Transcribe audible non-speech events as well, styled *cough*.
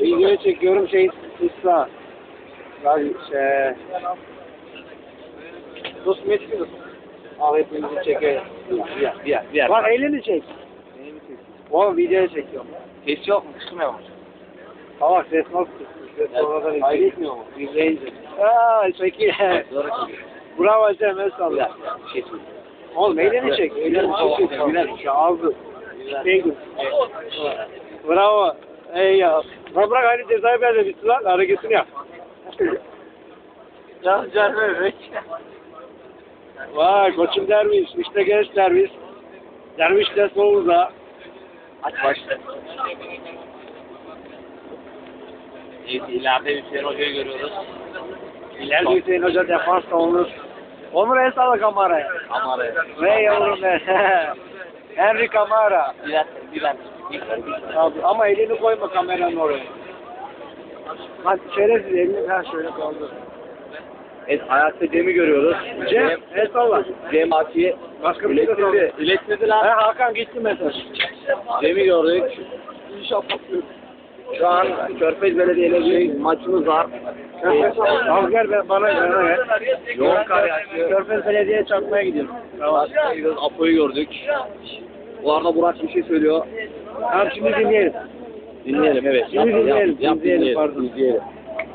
Video çekiyorum şey ısla. Abi şey. Dost olsun. Al hepimizi çekelim. Bir yer, bir yer, bir yer. Bak elini çek. Oğlum video çekiyorum. Ses yok mu? Kısmıyor mu? Tamam ses nasıl kısmış? Ses sonradan Hayır izleyince. etmiyor mu? İzleyince. Aaa çekil. Bravo Cem el salla. şey. Oğlum elini çek. Elini çek. Şu ağzı. Gibi. Bravo. Ey ya. Lan bırak hani cezayı ver de bitsin lan. Hareketini yap. Ya canım evet. Vay koçum derviş. İşte genç derviş. Derviş de solunda. Aç başla. Evet, ileride Hüseyin Hoca'yı görüyoruz. İleride Hüseyin Hoca defans savunur. Onur el salla kameraya. Kamara. Ve yavrum be. *laughs* Henry Kamara. Bir dakika, bir dakika. Abi, ama elini koyma kameranın oraya. Hadi şerefsiz elini ha şöyle kaldır. Evet, ayakta Cem'i görüyoruz. Cem, el salla. Cem Atiye Başka bir şey de salla. İletildi lan. Ha, Hakan gitti mesaj. Cem'i gördük. Şu an Körfez Belediye'yle bir maçımız var. Az gel ben, bana bana gel. Yoğun kar yağışı. Körfez Belediye'ye çarpmaya gidiyorum. Tamam. Apo'yu gördük. Bu arada Burak bir şey söylüyor. Tamam şimdi dinleyelim. Dinleyelim evet. Şimdi dinleyelim, Yap, yap, dinleyelim, dinleyelim. pardon. dinleyelim.